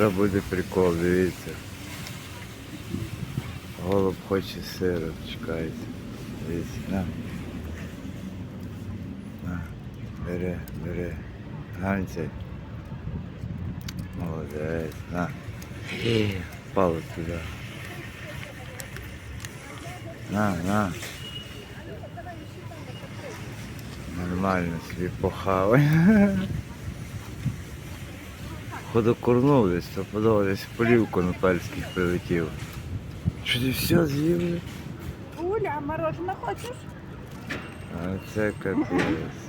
Зараз буде прикол, дивіться. Голуб хоче сиру, чекайте. Дивіться, на. На, бери, бери. Ганцей. Молодець, на. І, Впало туди. На, на. Нормально собі похавай. Подокорнув десь, то подалась на пальських прилетів. Що ти все з'їв. Уля, а мороженое хочеш? А це капець.